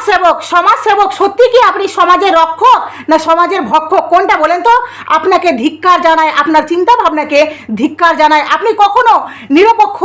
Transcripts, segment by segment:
সমাজসেবক সমাজসেবক সত্যি কি আপনি সমাজের রক্ষক না সমাজের ভক্ষক? কোনটা বলেন তো? আপনাকে ধিক্কার জানায়, আপনার চিন্তা ভাবনাকে ধিক্কার জানায়। আপনি কখনো নিরপেক্ষ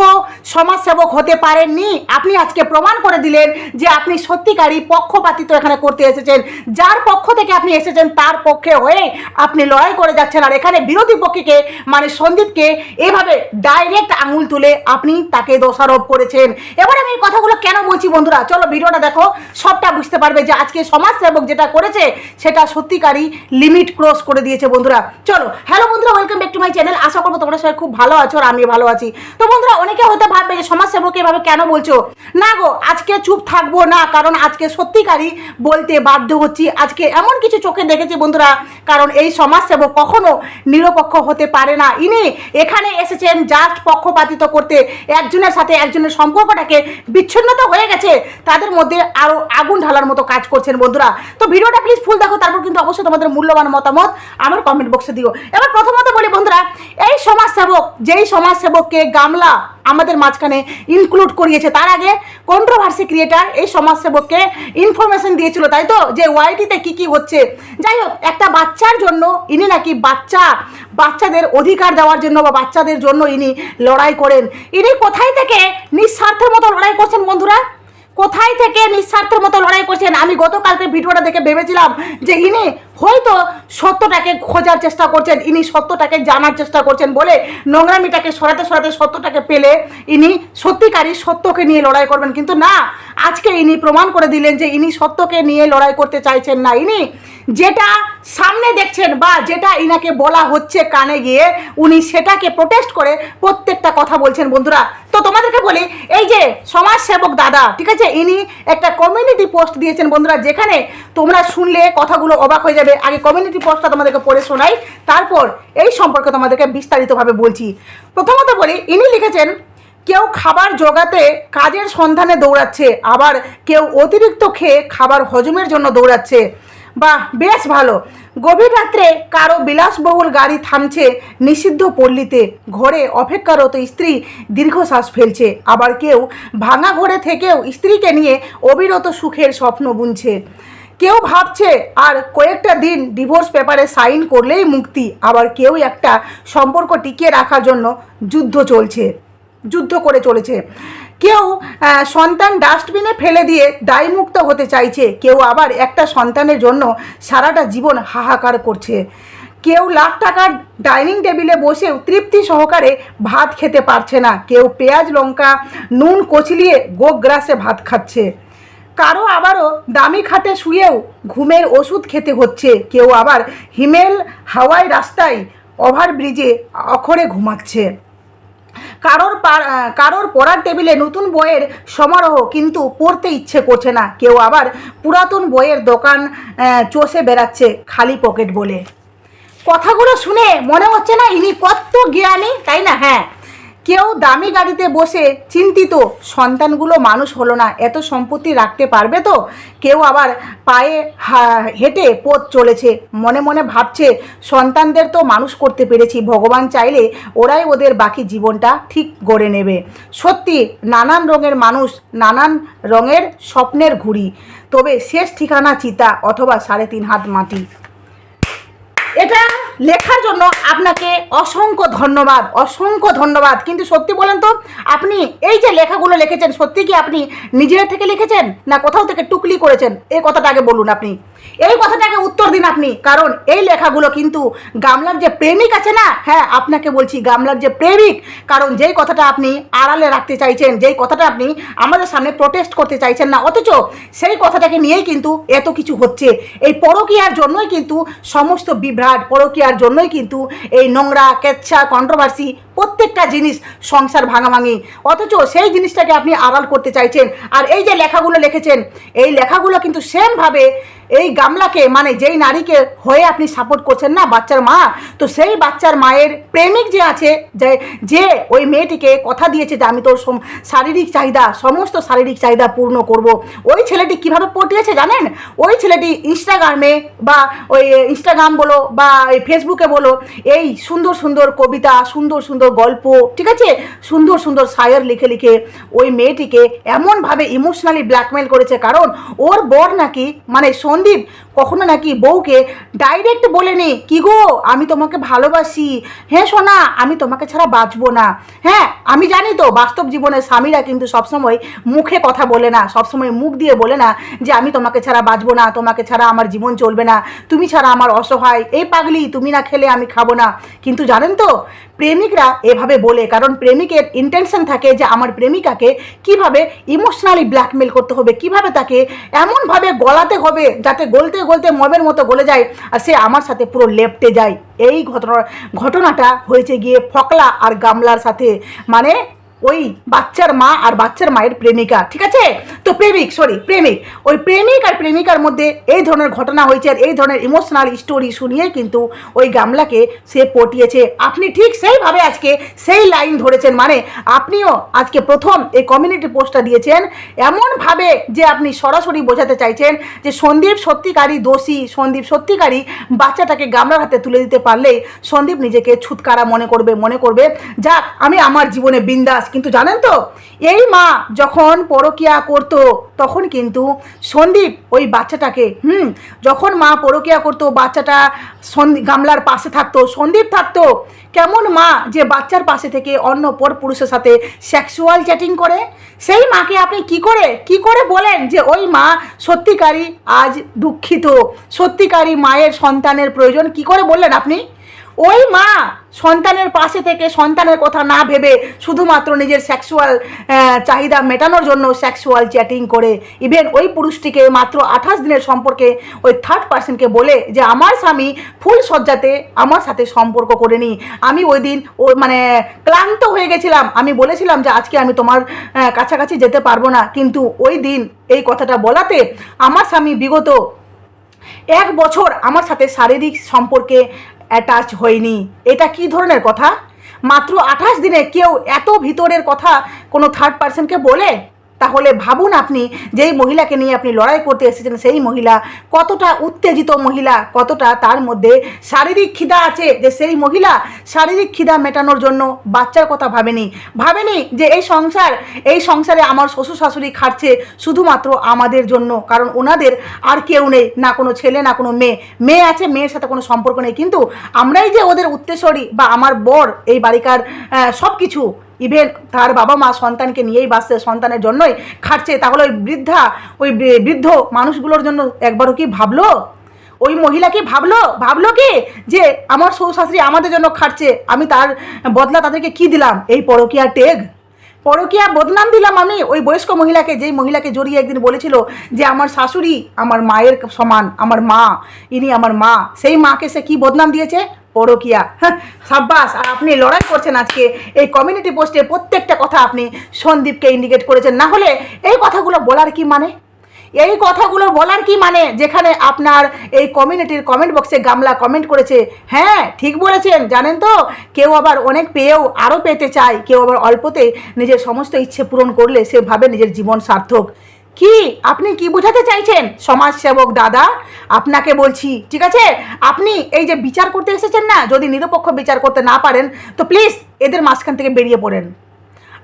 সমাজসেবক হতে পারেননি? আপনি আজকে প্রমাণ করে দিলেন যে আপনি সত্যিকারই পক্ষপাতিত্ব এখানে করতে এসেছেন। যার পক্ষ থেকে আপনি এসেছেন, তার পক্ষে হয়ে আপনি লড়াই করে যাচ্ছেন। আর এখানে বিরোধী পক্ষকে মানে সন্দীপকে এভাবে ডাইরেক্ট আঙুল তুলে আপনি তাকে দোষারোপ করেছেন। এবার আমি এই কথাগুলো কেন বলছি বন্ধুরা? চলো ভিডিওটা দেখো। সবটা বুঝতে পারবে যে আজকে সমাজসেবক যেটা করেছে, সেটা সত্যিকারই লিমিট ক্রস করে দিয়েছে বন্ধুরা। চলো হ্যালো বন্ধুরা welcome back to my channel আশা করব তোমরা সবাই খুব ভালো আছো আর আমিও ভালো আছি। তো বন্ধুরা, অনেকে হয়তো ভাববে যে সমাজসেবক এভাবে কেন বলছো? না গো, আজকে চুপ থাকব না, কারণ আজকে সত্যিকারই বলতে বাধ্য হচ্ছি। আজকে এমন কিছু চোখে দেখেছি বন্ধুরা, কারণ এই সমাজসেবক কখনো নিরপেক্ষ হতে পারে না। ইনি এখানে এসেছেন জাস্ট পক্ষপাতিত করতে। একজনের সাথে একজনের সম্পর্কটাকে বিচ্ছিন্নতা হয়ে গেছে। তাদের মধ্যে আরও আগুন ঢালার মতো কাজ করছেন বন্ধুরা। তো ভিডিওটা প্লিজ ফুল দেখো, তারপর কিন্তু অবশ্যই তোমাদের মূল্যবান মতামত আমার কমেন্ট বক্সে দিও। এবার প্রথমত বলি বন্ধুরা, এই সমাজসেবক, যেই সমাজসেবককে গামলা আমাদের মাঝখানে ইনক্লুড করিয়েছে, তার আগে কন্ট্রোভার্সি ক্রিয়েটার এই সমাজসেবককে ইনফরমেশন দিয়েছিল, তাই তো? যে ওয়াইটিতে কি কি হচ্ছে। যাই হোক, একটা বাচ্চার জন্য ইনি নাকি বাচ্চা, বাচ্চাদের অধিকার দেওয়ার জন্য বা বাচ্চাদের জন্য ইনি লড়াই করেন। ইনি কোথায় থেকে নিঃস্বার্থের মতো লড়াই করছেন বন্ধুরা? কোথায় থেকে নিঃস্বার্থের মতো লড়াই করছেন আমি গতকালকে ভিডিওটা দেখে ভেবেছিলাম যে ইনি হয়তো সত্যটাকে খোঁজার চেষ্টা করছেন, ইনি সত্যটাকে জানার চেষ্টা করছেন বলে নোংরামিটাকে সরাতে সরাতে সত্যটাকে পেলে ইনি সত্যিকারই সত্যকে নিয়ে লড়াই করবেন। কিন্তু না, আজকে ইনি প্রমাণ করে দিলেন যে ইনি সত্যকে নিয়ে লড়াই করতে চাইছেন না। ইনি যেটা সামনে দেখছেন বা যেটা ইনাকে বলা হচ্ছে কানে গিয়ে, উনি সেটাকে প্রোটেস্ট করে প্রত্যেকটা কথা বলছেন। বন্ধুরা, তো তোমাদেরকে বলি, এই যে সমাজসেবক দাদা, ঠিক আছে, ইনি একটা কমিউনিটি পোস্ট দিয়েছেন বন্ধুরা, যেখানে তোমরা শুনলে কথাগুলো অবাক হয়ে যাবে। আগে কমিউনিটি পোস্টটা তোমাদেরকে পড়ে শোনাই, তারপর এই সম্পর্কে তোমাদেরকে বিস্তারিতভাবে বলছি। প্রথমত বলি, ইনি লিখেছেন, কেউ খাবার জোগাতে কাজের সন্ধানে দৌড়াচ্ছে, আবার কেউ অতিরিক্ত খেয়ে খাবার হজমের জন্য দৌড়াচ্ছে। বাহ, বেশ ভালো। গভীর রাত্রে কারও বিলাসবহুল গাড়ি থামছে নিষিদ্ধ পল্লীতে। ঘরে অপেক্ষারত স্ত্রী দীর্ঘশ্বাস ফেলছে। আবার কেউ ভাঙা ঘরে থেকেও স্ত্রীকে নিয়ে অবিরত সুখের স্বপ্ন বুনছে। কেউ ভাবছে, আর কয়েকটা দিন ডিভোর্স পেপারে সাইন করলেই মুক্তি। আবার কেউ একটা সম্পর্ক টিকিয়ে রাখার জন্য যুদ্ধ চলছে, যুদ্ধ করে চলেছে। কেউ সন্তান ডাস্টবিনে ফেলে দিয়ে দায়মুক্ত হতে চাইছে। কেউ আবার একটা সন্তানের জন্য সারাটা জীবন হাহাকার করছে। কেউ লাখ টাকার ডাইনিং টেবিলে বসেও তৃপ্তি সহকারে ভাত খেতে পারছে না। কেউ পেঁয়াজ, লঙ্কা, নুন কচলিয়ে গোগ্রাসে ভাত খাচ্ছে। কারও আবারও দামি খাটে শুয়েও ঘুমের ওষুধ খেতে হচ্ছে। কেউ আবার হিমেল হাওয়াই রাস্তায় ওভারব্রিজে অখরে ঘুমাচ্ছে। কারোর কারোর পড়ার টেবিলে নতুন বইয়ের সমারোহ কিন্তু পড়তে ইচ্ছে করছে না। কেউ আবার পুরাতন বইয়ের দোকান চষে বেড়াচ্ছে খালি পকেট বলে। কথাগুলো শুনে মনে হচ্ছে না ইনি কত জ্ঞানী, তাই না? হ্যাঁ। কেউ দামি গাড়িতে বসে চিন্তিত। সন্তানগুলো মানুষ হলো না, এত সম্পত্তি রাখতে পারবে তো? কেউ আবার পায়ে হেঁটে পথ চলেছে, মনে মনে ভাবছে, সন্তানদের তো মানুষ করতে পেরেছি, ভগবান চাইলে ওরাই ওদের বাকি জীবনটা ঠিক গড়ে নেবে। সত্যি, নানান রঙের মানুষ, নানান রঙের স্বপ্নের ঘুড়ি, তবে শেষ ঠিকানা চিতা অথবা সাড়ে তিন হাত মাটি। এটা লেখার জন্য আপনাকে অসংখ্য ধন্যবাদ অসংখ্য ধন্যবাদ। কিন্তু সত্যি বলেন তো, আপনি এই যে লেখাগুলো লিখেছেন, সত্যি কি আপনি নিজের থেকে লিখেছেন না কোথাও থেকে টুকলি করেছেন? এই কথাটা আগে বলুন আপনি। এই কথাটাকে উত্তর দিন আপনি, কারণ এই লেখাগুলো কিন্তু গামলার যে প্রেমিক আছে না হ্যাঁ আপনাকে বলছি গামলার যে প্রেমিক, কারণ যেই কথাটা আপনি আড়ালে রাখতে চাইছেন, যেই কথাটা আপনি আমাদের সামনে প্রোটেস্ট করতে চাইছেন না, অথচ সেই কথাটাকে নিয়েই কিন্তু এত কিছু হচ্ছে। এই পরকীয়ার জন্যই কিন্তু সমস্ত বিভ্রাট পরকীয়ার জন্যই কিন্তু এই নোংরা কেচ্ছা কন্ট্রোভার্সি প্রত্যেকটা জিনিস সংসার ভাঙাভাঙি। অথচ সেই জিনিসটাকে আপনি আড়াল করতে চাইছেন। আর এই যে লেখাগুলো লিখেছেন, এই লেখাগুলো কিন্তু সেমভাবে এই গামলাকে মানে যেই নারীকে হয়ে আপনি সাপোর্ট করছেন না, বাচ্চার মা, তো সেই বাচ্চার মায়ের প্রেমিক যে আছে, যে যে ওই মেয়েটিকে কথা দিয়েছে যে, আমি তোর শারীরিক চাহিদা, সমস্ত শারীরিক চাহিদা পূর্ণ করব। ওই ছেলেটি কীভাবে পটিয়েছে জানেন? ওই ছেলেটি ইনস্টাগ্রামে বা ওই ইনস্টাগ্রাম বলো বা এই ফেসবুকে বলো, এই সুন্দর সুন্দর কবিতা, সুন্দর সুন্দর সুন্দর গল্প, ঠিক আছে? সুন্দর সুন্দর সায়ার লিখে লিখে ওই মেয়েটিকে এমনভাবে ইমোশনালি ব্ল্যাকমেল করেছে। কারণ ওর বর নাকি মানে সন্দীপ, কখনো নাকি বউকে ডাইরেক্ট বলেনি কি গো, আমি তোমাকে ভালোবাসি। হ্যাঁ সোনা, আমি তোমাকে ছাড়া বাঁচবো না। হ্যাঁ আমি জানি তো, বাস্তব জীবনের স্বামীরা কিন্তু সবসময় মুখে কথা বলে না, সবসময় মুখ দিয়ে বলে না যে, আমি তোমাকে ছাড়া বাঁচবো না, তোমাকে ছাড়া আমার জীবন চলবে না। তুমি ছাড়া আমার অসহায়। এই পাগলি, তুমি না খেলে আমি খাব না। কিন্তু জানেন তো, প্রেমিকরা এভাবে বলে, কারণ প্রেমিকের ইন্টেনশন থাকে যে আমার প্রেমিকাকে কীভাবে ইমোশনালি ব্ল্যাকমেল করতে হবে, কীভাবে তাকে এমনভাবে গলাতে হবে যাতে গলতে গলতে মবের মতো গলে যায় আর সে আমার সাথে পুরো লেপটে যায়। এই ঘটনা, ঘটনাটা হয়েছে গিয়ে ফকলা আর গামলার সাথে। মানে ওই বাচ্চার মা আর বাচ্চার মায়ের প্রেমিকা, ঠিক আছে? তো প্রেমিক সরি প্রেমিক। ওই প্রেমিক আর প্রেমিকার মধ্যে এই ধরনের ঘটনা হয়েছে আর এই ধরনের ইমোশনাল স্টোরি শুনিয়ে কিন্তু ওই গামলাকে সে পটিয়েছে। আপনি ঠিক সেইভাবে আজকে সেই লাইন ধরেছেন মানে আপনিও আজকে প্রথম এই কমিউনিটি পোস্টটা দিয়েছেন। এমনভাবে যে আপনি সরাসরি বোঝাতে চাইছেন যে সন্দীপ সত্যিকারী দোষী, সন্দীপ সত্যিকারী বাচ্চাটাকে গামলার হাতে তুলে দিতে পারলেই সন্দীপ নিজেকে ছুতকারা মনে করবে মনে করবে। যাক, আমি আমার জীবনে বিন্দাস, কিন্তু জানেন তো, এই মা যখন পরকিয়া করতো তখন কিন্তু সন্দীপ ওই বাচ্চাটাকে, হুম, যখন মা পরকিয়া করতো, বাচ্চাটা সন্দীপ গামলার পাশে থাকতো, সন্দীপ থাকতো। কেমন মা যে বাচ্চার পাশে থেকে অন্য পর পুরুষের সাথে সেক্সুয়াল চ্যাটিং করে? সেই মাকে আপনি কি করে কি করে বলেন যে ওই মা সত্যিকারী আজ দুঃখিত? সত্যিকারী মায়ের সন্তানের প্রয়োজন কি করে বললেন আপনি? ওই মা সন্তানের পাশে থেকে সন্তানের কথা না ভেবে শুধুমাত্র নিজের সেক্সুয়াল চাহিদা মেটানোর জন্য সেক্সুয়াল চ্যাটিং করে। ইভেন ওই পুরুষটিকে মাত্র আঠাশ দিনের সম্পর্কে ওই থার্ড পার্সনকে বলে যে, আমার স্বামী ফুল সজ্জাতে আমার সাথে সম্পর্ক করে নি আমি ওই দিন ও মানে ক্লান্ত হয়ে গেছিলাম। আমি বলেছিলাম যে, আজকে আমি তোমার কাছাকাছি যেতে পারব না। কিন্তু ওই দিন এই কথাটা বলাতে আমার স্বামী বিগত এক বছর আমার সাথে শারীরিক সম্পর্কে অ্যাটাচ হয়নি। এটা কি ধরনের কথা? মাত্র আঠাশ দিনে কেউ এত ভিতরের কথা কোনো থার্ড পার্সনকে বলে? তাহলে ভাবুন আপনি, যেই মহিলাকে নিয়ে আপনি লড়াই করতে এসেছেন, সেই মহিলা কতটা উত্তেজিত মহিলা, কতটা তার মধ্যে শারীরিক খিদা আছে যে সেই মহিলা শারীরিক খিদা মেটানোর জন্য বাচ্চার কথা ভাবেনি। ভাবেনি যে এই সংসার, এই সংসারে আমার শ্বশুর শাশুড়ি খাটছে শুধুমাত্র আমাদের জন্য, কারণ ওনাদের আর কেউ নেই, না কোনো ছেলে, না কোনো মেয়ে। মেয়ে আছে, মেয়ের সাথে কোনো সম্পর্ক নেই। কিন্তু আমরাই যে ওদের উত্তেশ্বরী বা আমার বর, এই বাড়িকার সব কিছু ইভেন তার বাবা মা সন্তানকে নিয়েই বাঁচছে সন্তানের জন্যই খাটছে। তাহলে ওই বৃদ্ধা, ওই বৃদ্ধ মানুষগুলোর জন্য একবারও কি ভাবলো? ওই মহিলা কি ভাবলো? ভাবলো কি যে আমার শাশুড়ি আমাদের জন্য খাটছে, আমি তার বদলা তাদেরকে কি দিলাম? এই পরকিয়া টেগ। পরকিয়া বদনাম দিলাম আমি। ওই বয়স্ক মহিলাকে, যেই মহিলাকে জড়িয়ে একদিন বলেছিল যে আমার শাশুড়ি আমার মায়ের সমান, আমার মা, ইনি আমার মা, সেই মাকে সে কি বদনাম দিয়েছে? পরকিয়া। হ্যাঁ সাব্বাস, আর আপনি লড়াই করছেন আজকে। এই কমিউনিটি পোস্টে প্রত্যেকটা কথা আপনি সন্দীপকে ইন্ডিকেট করেছেন। না হলে এই কথাগুলো বলার কি মানে? এই কথাগুলো বলার কি মানে? যেখানে আপনার এই কমিউনিটির কমেন্ট বক্সে গামলা কমেন্ট করেছে। হ্যাঁ ঠিক বলেছেন, জানেন তো? কেউ আবার অনেক পেয়েও আরও পেতে চায়। কেউ আবার অল্পতে নিজের সমস্ত ইচ্ছে পূরণ করলে সে ভাবে নিজের জীবন সার্থক। কি? আপনি কি বোঝাতে চাইছেন? সমাজসেবক দাদা, আপনাকে বলছি, ঠিক আছে? আপনি এই যে বিচার করতে এসেছেন না, যদি নিরপেক্ষ বিচার করতে না পারেন, তো প্লিজ এদের মাঝখান থেকে বেরিয়ে পড়েন।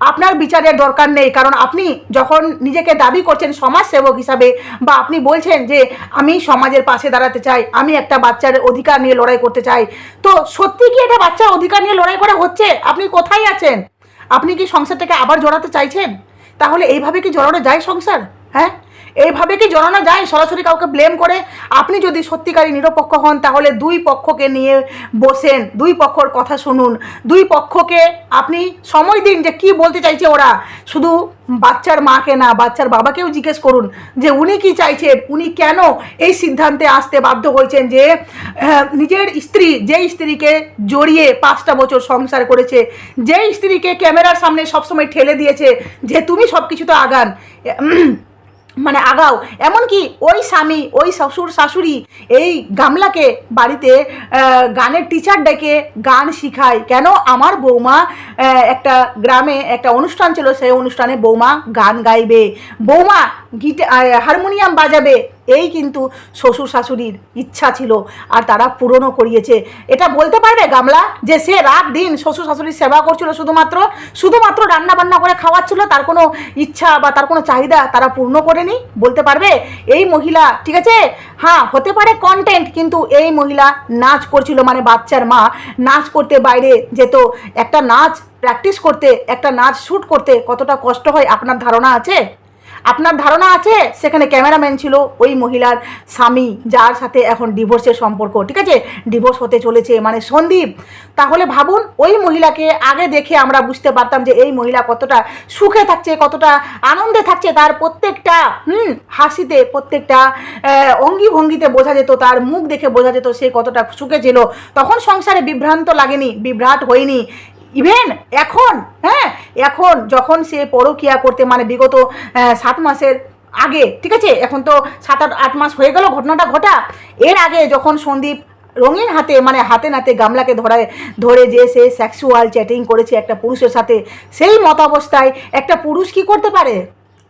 আপনার বিচারের দরকার নেই, কারণ আপনি যখন নিজেকে দাবি করছেন সমাজসেবক হিসাবে, বা আপনি বলছেন যে আমি সমাজের পাশে দাঁড়াতে চাই, আমি একটা বাচ্চার অধিকার নিয়ে লড়াই করতে চাই, তো সত্যি কি এটা বাচ্চার অধিকার নিয়ে লড়াই করা হচ্ছে? আপনি কোথায় আছেন? আপনি কি সংসারটাকে আবার জড়াতে চাইছেন? তাহলে এইভাবে কি জড়ানো যায় সংসার? হ্যাঁ? এইভাবে কি জড়ানো যায়? সরাসরি কাউকে ব্লেম করে? আপনি যদি সত্যিকারী নিরপেক্ষ হন, তাহলে দুই পক্ষকে নিয়ে বসেন, দুই পক্ষর কথা শুনুন। দুই পক্ষকে আপনি সময় দিন যে কি বলতে চাইছে ওরা। শুধু বাচ্চার মাকে না, বাচ্চার বাবাকেও জিজ্ঞেস করুন যে উনি কি চাইছে, উনি কেন এই সিদ্ধান্তে আসতে বাধ্য হয়েছেন যে নিজের স্ত্রী, যেই স্ত্রীকে জড়িয়ে পাঁচটা বছর সংসার করেছে, যেই স্ত্রীকে ক্যামেরার সামনে সবসময় ঠেলে দিয়েছে যে তুমি সব কিছুতে আগান। মানে আগাও। এমনকি ওই স্বামী, ওই শ্বশুর শাশুড়ি এই গামলাকে বাড়িতে গানের টিচার ডেকে গান শিখায়। কেন? আমার বৌমা একটা গ্রামে একটা অনুষ্ঠান ছিল, সেই অনুষ্ঠানে বৌমা গান গাইবে। বৌমা গিটা হারমোনিয়াম বাজাবে। এই কিন্তু শ্বশুর শাশুড়ির ইচ্ছা ছিল আর তারা পূরণও করিয়েছে। এটা বলতে পারবে গামলা? যে সে রাত দিন শ্বশুর শাশুড়ির সেবা করছিল শুধুমাত্র শুধুমাত্র রান্না বান্না করে খাওয়াচ্ছিল, তার কোনো ইচ্ছা বা তার কোনো চাহিদা তারা পূর্ণ করেনি? বলতে পারবে? এই মহিলা, ঠিক আছে? হ্যাঁ হতে পারে কন্টেন্ট কিন্তু এই মহিলা নাচ করছিল মানে বাচ্চার মা নাচ করতে বাইরে যেত। একটা নাচ প্র্যাকটিস করতে, একটা নাচ শ্যুট করতে কতটা কষ্ট হয় আপনার ধারণা আছে? আপনার ধারণা আছে? সেখানে ক্যামেরাম্যান ছিল ওই মহিলার স্বামী, যার সাথে এখন ডিভোর্সের সম্পর্ক, ঠিক আছে? ডিভোর্স হতে চলেছে মানে সন্দীপ। তাহলে ভাবুন, ওই মহিলাকে আগে দেখে আমরা বুঝতে পারতাম যে এই মহিলা কতটা সুখে থাকছে, কতটা আনন্দে থাকছে। তার প্রত্যেকটা, হুম, হাসিতে, প্রত্যেকটা অঙ্গি ভঙ্গিতে বোঝা যেত, তার মুখ দেখে বোঝা যেত সে কতটা সুখে ছিল। তখন সংসারে বিভ্রান্ত লাগেনি, বিভ্রাট হয়নি। ইভেন এখন হ্যাঁ? এখন যখন সে পরকিয়া করতে মানে বিগত সাত মাসের আগে, ঠিক আছে? এখন তো সাত আট আট মাস হয়ে গেল, ঘটনাটা ঘটা। এর আগে যখন সন্দীপ রঙিন হাতে মানে হাতে নাতে গামলাকে ধরায়, ধরে যে সে সেক্সুয়াল চ্যাটিং করেছে একটা পুরুষের সাথে, সেই মতাবস্থায় একটা পুরুষ কি করতে পারে?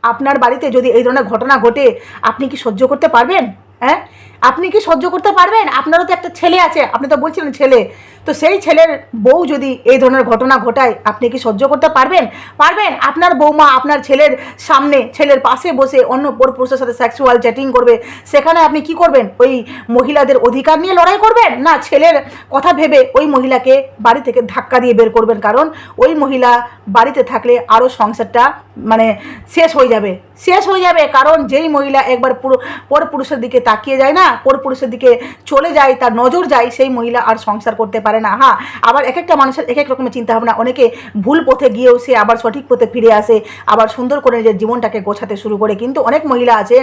আপনার বাড়িতে যদি এই ধরনের ঘটনা ঘটে, আপনি কি সহ্য করতে পারবেন? হ্যাঁ? আপনি কি সহ্য করতে পারবেন? আপনারও তো একটা ছেলে আছে, আপনি তো বলছিলেন ছেলে। তো সেই ছেলের বউ যদি এই ধরনের ঘটনা ঘটায়, আপনি কি সহ্য করতে পারবেন? পারবেন। আপনার বৌমা আপনার ছেলের সামনে, ছেলের পাশে বসে অন্য পুরুষের সাথে সেক্সুয়াল চ্যাটিং করবে। সেখানে আপনি কি করবেন? ওই মহিলাদের অধিকার নিয়ে লড়াই করবেন? না, ছেলের কথা ভেবে ওই মহিলাকে বাড়ি থেকে ধাক্কা দিয়ে বের করবেন? কারণ ওই মহিলা বাড়িতে থাকলে আরও সংসারটা মানে শেষ হয়ে যাবে। শেষ হয়ে যাবে। কারণ যেই মহিলা একবার পুরো, পর পুরুষের দিকে তাকিয়ে যায় না পর পুরুষের দিকে চলে যায়, তার নজর যায়, সেই মহিলা আর সংসার করতে পারে না। হ্যাঁ আবার এক একটা মানুষের এক এক রকমের চিন্তাভাবনা। অনেকে ভুল পথে গিয়েও সে আবার সঠিক পথে ফিরে আসে, আবার সুন্দর করে নিজের জীবনটাকে গোছাতে শুরু করে। কিন্তু অনেক মহিলা আছে,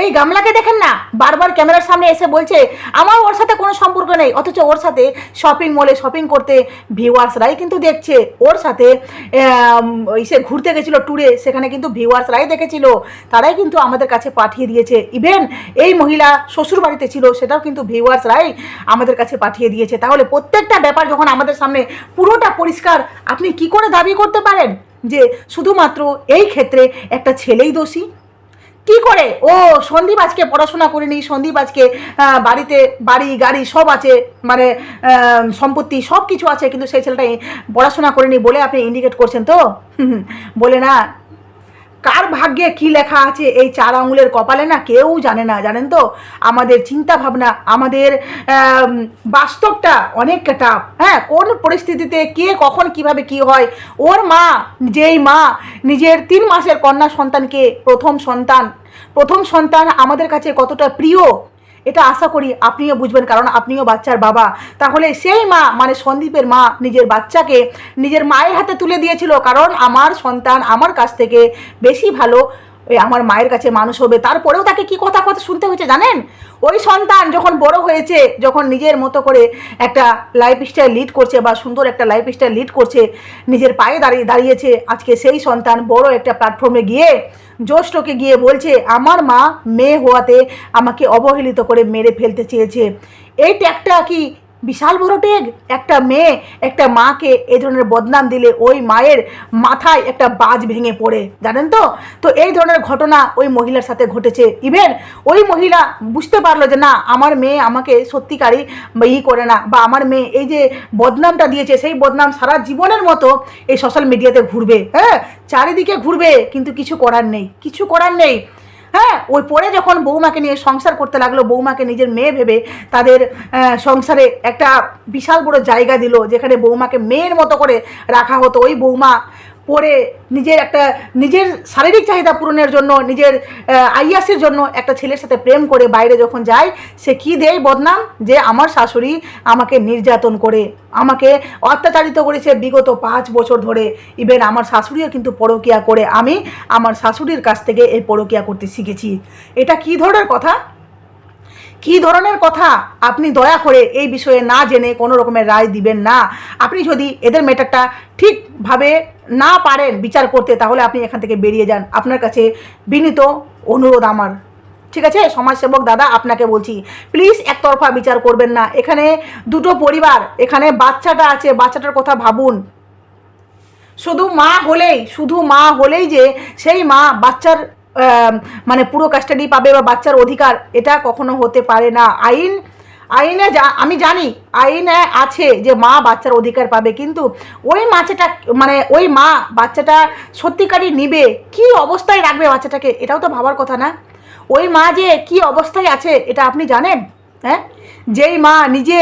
এই গামলাকে দেখেন না? বারবার ক্যামেরার সামনে এসে বলছে, আমার ওর সাথে কোনো সম্পর্ক নেই, অথচ ওর সাথে শপিং মলে শপিং করতে ভিউয়ার্সরাই কিন্তু দেখছে। ওর সাথে সে ঘুরতে গেছিল ট্যুরে সেখানে কিন্তু ভিউয়ার্সরাই দেখেছিল। তারাই কিন্তু আমাদের কাছে পাঠিয়ে দিয়েছে। ইভেন এই মহিলা শ্বশুর বাড়িতে ছিল, সেটাও কিন্তু ভিউয়ার্সরাই আমাদের কাছে পাঠিয়ে দিয়েছে। তাহলে প্রত্যেকটা ব্যাপার যখন আমাদের সামনে পুরোটা পরিষ্কার, আপনি কি করে দাবি করতে পারেন যে শুধুমাত্র এই ক্ষেত্রে একটা ছেলেই দোষী? কি করে? ও, সন্দীপ আজকে পড়াশোনা করেনি, সন্দীপ আজকে বাড়িতে বাড়ি, গাড়ি সব আছে মানে সম্পত্তি সব কিছু আছে, কিন্তু সেই ছেলেটা পড়াশোনা করেনি বলে আপনি ইন্ডিকেট করছেন তো? বলে না কার ভাগ্যে কি লেখা আছে? এই চার আঙুলের কপালে না কেউ জানে না, জানেন তো? আমাদের চিন্তা ভাবনা আমাদের বাস্তবটা অনেকটা টাফ হ্যাঁ? কোন পরিস্থিতিতে কে, কখন, কীভাবে কি হয়? ওর মা, যেই মা, নিজের তিন মাসের কন্যা সন্তানকে প্রথম সন্তান প্রথম সন্তান আমাদের কাছে কতটা প্রিয়? এটা আশা করি আপনিও বুঝবেন, কারণ আপনিও বাচ্চার বাবা। তাহলে সেই মা মানে সন্দীপের মা, নিজের বাচ্চাকে নিজের মায়ের হাতে তুলে দিয়েছিল, কারণ আমার সন্তান আমার কাছ থেকে বেশি ভালো। ওই আমার মায়ের কাছে মানুষ হবে। তারপরেও তাকে কি কথা কথা শুনতে হয়েছে জানেন? ওই সন্তান যখন বড় হয়েছে, যখন নিজের মতো করে একটা লাইফ স্টাইল লিড করছে বা সুন্দর একটা লাইফ স্টাইল লিড করছে, নিজের পায়ে দাঁড়িয়ে, দাঁড়িয়েছে, আজকে সেই সন্তান বড় একটা প্ল্যাটফর্মে গিয়ে জ্যৈষ্ঠকে গিয়ে বলছে, আমার মা মেয়ে হওয়াতে আমাকে অবহেলিত করে মেরে ফেলতে চেয়েছে। এই ট্যাগটা কি বিশাল বড় টেগ। একটা মেয়ে, একটা মাকে এই ধরনের বদনাম দিলে ওই মায়ের মাথায় একটা বাজ ভেঙে পড়ে, জানেন তো? তো এই ধরনের ঘটনা ওই মহিলার সাথে ঘটেছে। ইভেন ওই মহিলা বুঝতে পারল যে না, আমার মেয়ে আমাকে সত্যিকারই ই করে না, বা আমার মেয়ে এই যে বদনামটা দিয়েছে, সেই বদনাম সারা জীবনের মতো এই সোশ্যাল মিডিয়াতে ঘুরবে। হ্যাঁ চারিদিকে ঘুরবে, কিন্তু কিছু করার নেই, কিছু করার নেই। হ্যাঁ ওই পরে যখন বৌমাকে নিয়ে সংসার করতে লাগল, বৌমাকে নিজের মেয়ে ভেবে তাদের সংসারে একটা বিশাল বড় জায়গা দিল, যেখানে বৌমাকে মেয়ের মতো করে রাখা হতো। ওই বৌমা পরে নিজের একটা, নিজের শারীরিক চাহিদা পূরণের জন্য, নিজের আইয়াসের জন্য একটা ছেলের সাথে প্রেম করে বাইরে যখন যায়, সে কি দেয় বদনাম? যে আমার শাশুড়ি আমাকে নির্যাতন করে, আমাকে অত্যাচারিত করেছে বিগত পাঁচ বছর ধরে। ইভেন আমার শাশুড়িও কিন্তু পরকিয়া করে। আমি আমার শাশুড়ির কাছ থেকে এই পরকিয়া করতে শিখেছি। এটা কি ধরনের কথা? কি ধরনের কথা আপনি দয়া করে এই বিষয়ে না জেনে কোনো রকমের রায় দিবেন না। আপনি যদি এদের ম্যাটারটা ঠিকভাবে না পারেন বিচার করতে, তাহলে আপনি এখান থেকে বেরিয়ে যান। আপনার কাছে বিনীত অনুরোধ আমার। ঠিক আছে? সমাজসেবক দাদা, আপনাকে বলছি প্লিজ একতরফা বিচার করবেন না। এখানে দুটো পরিবার, এখানে বাচ্চাটা আছে, বাচ্চাটার কথা ভাবুন। শুধু মা হলেই, শুধু মা হলেই যে সেই মা বাচ্চার মানে পুরো কাস্টাডি পাবে বা বাচ্চার অধিকার, এটা কখনো হতে পারে না। আইন, আইনে যা, আমি জানি, আইনে আছে যে মা বাচ্চার অধিকার পাবে, কিন্তু ওই মাছেটা মানে ওই মা বাচ্চাটা সত্যিকারই নিবে, কি অবস্থায় রাখবে বাচ্চাটাকে, এটাও তো ভাবার কথা না। ওই মা যে কি অবস্থায় আছে, এটা আপনি জানেন? হ্যাঁ? যেই মা নিজে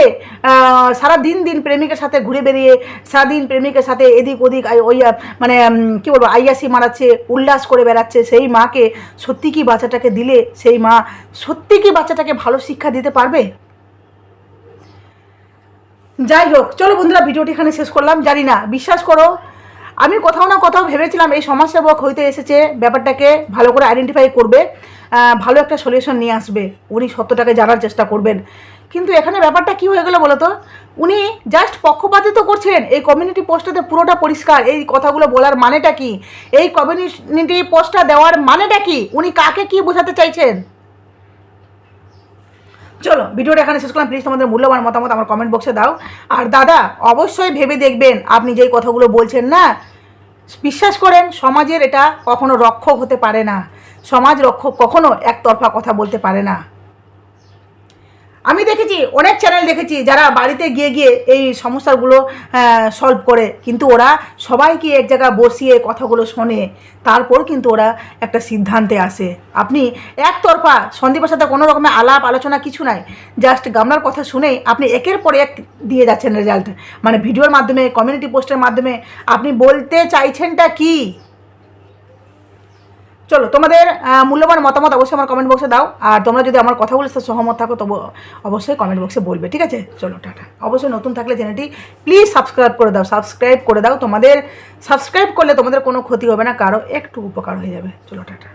সারা দিন দিন প্রেমিকের সাথে ঘুরে বেরিয়ে সারাদিন প্রেমিকের সাথে এদিক ওদিক ওই মানে কি বলব, আইয়াসি মারাচ্ছে, উল্লাস করে বেড়াচ্ছে, সেই মাকে সত্যি কি বাচ্চাটাকে দিলে, সেই মা সত্যি কি বাচ্চাটাকে ভালো শিক্ষা দিতে পারবে? যাই হোক, চলো বন্ধুরা, ভিডিওটি এখানে শেষ করলাম। জানি না, বিশ্বাস করো, আমি কোথাও না কোথাও ভেবেছিলাম এই সমাজসেবক হইতে এসেছে ব্যাপারটাকে ভালো করে আইডেন্টিফাই করবে। ভালো একটা সলিউশন নিয়ে আসবে। উনি সত্যটাকে জানার চেষ্টা করবেন। কিন্তু এখানে ব্যাপারটা কি হয়ে গেলো বলো তো উনি জাস্ট পক্ষপাতিত করছেন। এই কমিউনিটি পোস্টটাতে পুরোটা পরিষ্কার। এই কথাগুলো বলার মানেটা কি? এই কমিউনিটি পোস্টটা দেওয়ার মানেটা কি? উনি কাকে কি বোঝাতে চাইছেন? চলো, ভিডিওটা এখানে শেষ করলাম। প্লিজ তোমাদের মূল্যবান মতামত আমার কমেন্ট বক্সে দাও। আর দাদা, অবশ্যই ভেবে দেখবেন, আপনি যেই কথাগুলো বলছেন না, বিশ্বাস করেন, সমাজের এটা কখনো রক্ষক হতে পারে না। সমাজ রক্ষক কখনো একতরফা কথা বলতে পারে না। আমি দেখেছি, অনেক চ্যানেল দেখেছি যারা বাড়িতে গিয়ে গিয়ে এই সমস্যাগুলো সলভ করে। কিন্তু ওরা সবাইকে এক জায়গায় বসিয়ে কথাগুলো শোনে। তারপর কিন্তু ওরা একটা সিদ্ধান্তে আসে। আপনি একতরফা সন্দীপের সাথে কোনো রকমের আলাপ, আলোচনা কিছু নাই। জাস্ট গামলার কথা শুনেই আপনি একের পর এক দিয়ে যাচ্ছেন রেজাল্ট মানে ভিডিওর মাধ্যমে কমিউনিটি পোস্টের মাধ্যমে। আপনি বলতে চাইছেনটা কি? চলো, তোমাদের মূল্যবান মতামত অবশ্যই আমার কমেন্ট বক্সে দাও, আর তোমরা যদি আমার কথা সাথে সহমত থাকো, তবু অবশ্যই কমেন্ট বক্সে বলবে, ঠিক আছে? চলো, টাটা। অবশ্যই নতুন থাকলে চ্যানেলটি প্লিজ সাবস্ক্রাইব করে দাও সাবস্ক্রাইব করে দাও। তোমাদের সাবস্ক্রাইব করলে তোমাদের কোনো ক্ষতি হবে না, কারও একটু উপকার হয়ে যাবে। চলো, টাটা।